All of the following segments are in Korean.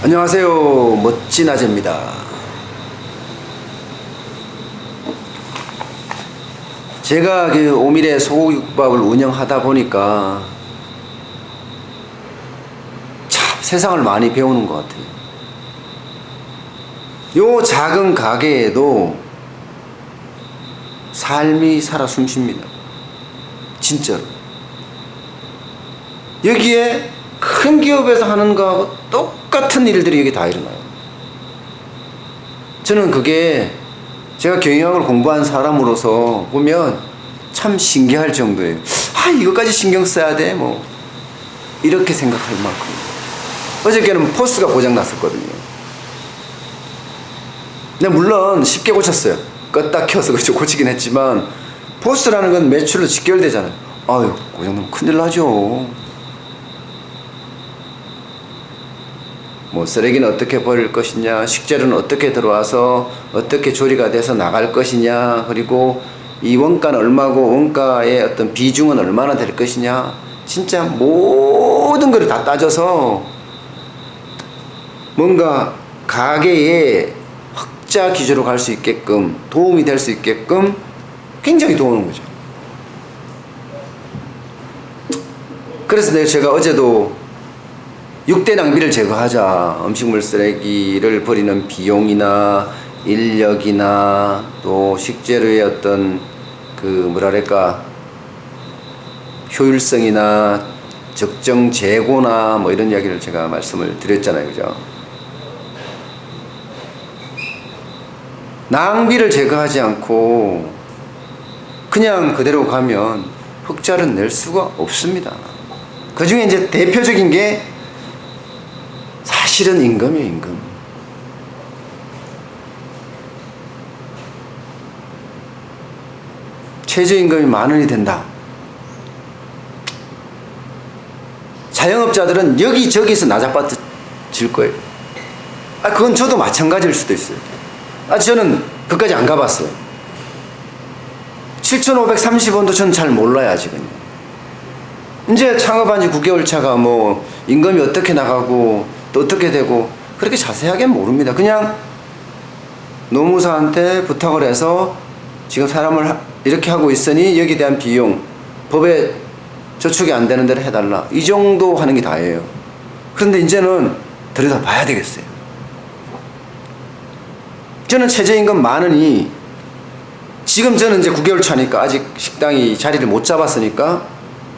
안녕하세요. 멋진 아재입니다. 제가 그 오밀의 소고기국밥을 운영하다 보니까 참 세상을 많이 배우는 것 같아요. 요 작은 가게에도 삶이 살아 숨쉽니다. 진짜로. 여기에 큰 기업에서 하는 거하고 똑 같은 일들이 여기 다 일어나요. 저는 그게 제가 경영학을 공부한 사람으로서 보면 참 신기할 정도예요. 아, 이것까지 신경 써야 돼? 뭐. 이렇게 생각할 만큼. 어저께는 포스가 고장났었거든요. 근데 물론 쉽게 고쳤어요. 껐다 켜서 그렇죠. 고치긴 했지만 포스라는 건 매출로 직결되잖아요. 아유, 고장나면 큰일 나죠. 뭐 쓰레기는 어떻게 버릴 것이냐, 식재료는 어떻게 들어와서 어떻게 조리가 돼서 나갈 것이냐, 그리고 이 원가는 얼마고 원가의 어떤 비중은 얼마나 될 것이냐, 진짜 모든 걸 다 따져서 뭔가 가게에 흑자 기조로 갈 수 있게끔 도움이 될 수 있게끔 굉장히 도우는 거죠. 그래서 내가 제가 어제도 6대 낭비를 제거하자. 음식물 쓰레기를 버리는 비용이나 인력이나 또 식재료의 어떤 그 뭐랄까 효율성이나 적정 재고나 뭐 이런 이야기를 제가 말씀을 드렸잖아요. 그죠? 낭비를 제거하지 않고 그냥 그대로 가면 흑자를 낼 수가 없습니다. 그 중에 이제 대표적인 게사 실은 임금이에요, 임금. 최저임금이 만 원이 된다. 자영업자들은 여기저기서 나자빠질 거예요. 아, 그건 저도 마찬가지일 수도 있어요. 아, 저는 그까지 안 가봤어요. 7,530원도 저는 잘 몰라요, 아직은. 이제 창업한 지 9개월 차가 뭐, 임금이 어떻게 나가고, 또 어떻게 되고, 그렇게 자세하게 모릅니다. 그냥 노무사한테 부탁을 해서 지금 사람을 하- 이렇게 하고 있으니 여기에 대한 비용, 법에 저축이 안 되는 대로 해달라. 이 정도 하는 게 다예요. 그런데 이제는 들여다 봐야 되겠어요. 저는 만 원이 지금 저는 이제 9개월 차니까 아직 식당이 자리를 못 잡았으니까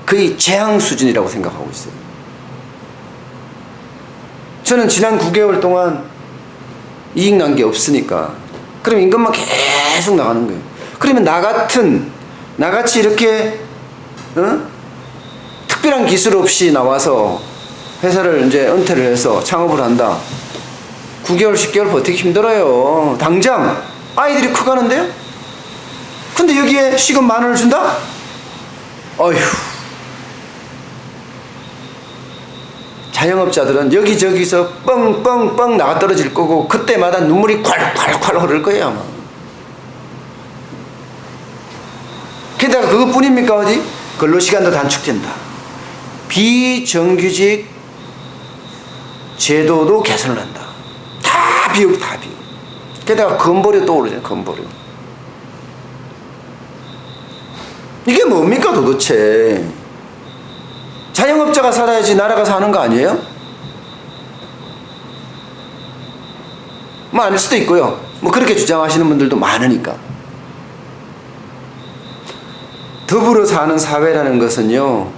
거의 재앙 수준이라고 생각하고 있어요. 저는 지난 9개월 동안 이익 난 게 없으니까 그럼 임금만 계속 나가는 거예요. 그러면 나 같은 나같이 이렇게 어? 특별한 기술 없이 나와서 회사를 이제 은퇴를 해서 창업을 한다. 9개월, 10개월 버티기 힘들어요. 당장 아이들이 커가는데요? 근데 여기에 시급 만 원을 준다? 어휴. 자영업자들은 여기저기서 뻥뻥뻥 나가 떨어질 거고 그때마다 눈물이 콸콸콸 흐를 거예요 아마. 게다가 그것뿐입니까 어디? 근로시간도 단축된다. 비정규직 제도도 개선을 한다. 다 비용 다 비용. 게다가 건보료 떠오르잖아요 건보료. 이게 뭡니까 도대체? 자영업자가 살아야지 나라가 사는 거 아니에요? 뭐 아닐 수도 있고요. 뭐 그렇게 주장하시는 분들도 많으니까. 더불어 사는 사회라는 것은요.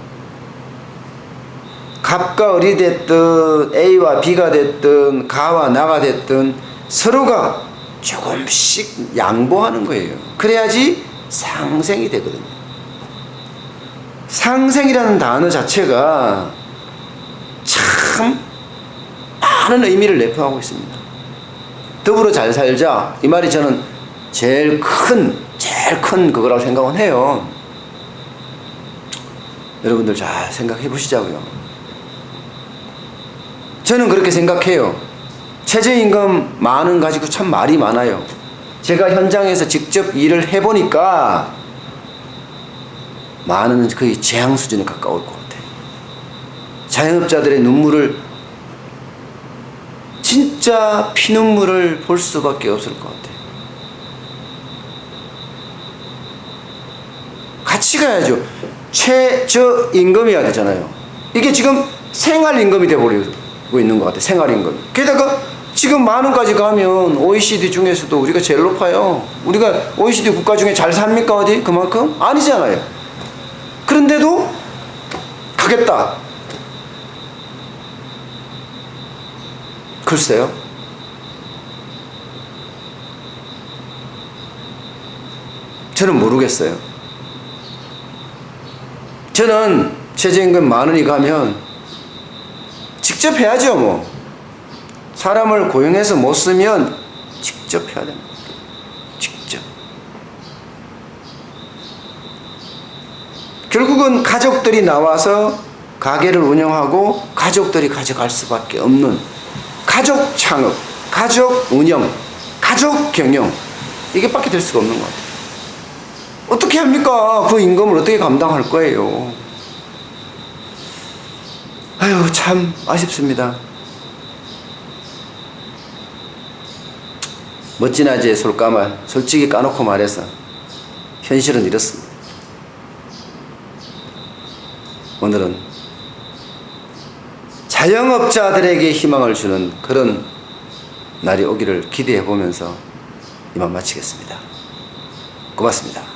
갑과 을이 됐든 A와 B가 됐든 가와 나가 됐든 서로가 조금씩 양보하는 거예요. 그래야지 상생이 되거든요. 상생이라는 단어 자체가 참 많은 의미를 내포하고 있습니다. 더불어 잘 살자 이 말이 저는 제일 큰 제일 큰 그거라고 생각은 해요. 여러분들 잘 생각해 보시자고요. 저는 그렇게 생각해요. 최저임금 만원 가지고 참 말이 많아요. 제가 현장에서 직접 일을 해보니까 만 원은 거의 재앙 수준에 가까울 것 같아요. 자영업자들의 눈물을 진짜 피눈물을 볼 수밖에 없을 것 같아요. 같이 가야죠. 최저 임금이어야 되잖아요. 이게 지금 생활 임금이 돼버리고 있는 것 같아요. 생활 임금. 게다가 지금 만 원까지 가면 OECD 중에서도 우리가 제일 높아요. 우리가 OECD 국가 중에 잘 삽니까 어디 그만큼 아니잖아요. 그런데도 가겠다. 글쎄요. 저는 모르겠어요. 저는 최저임금 만 원이 가면 직접 해야죠, 뭐. 사람을 고용해서 못 쓰면 직접 해야 됩니다. 직접. 결국은 가족들이 나와서 가게를 운영하고 가족들이 가져갈 수밖에 없는 가족 창업, 가족 운영, 가족 경영 이게 밖에 될 수가 없는 것 같아요. 어떻게 합니까? 그 임금을 어떻게 감당할 거예요? 아유, 참 아쉽습니다. 멋진 아재의 솔까말, 솔직히 까놓고 말해서 현실은 이렇습니다. 오늘은 자영업자들에게 희망을 주는 그런 날이 오기를 기대해 보면서 이만 마치겠습니다. 고맙습니다.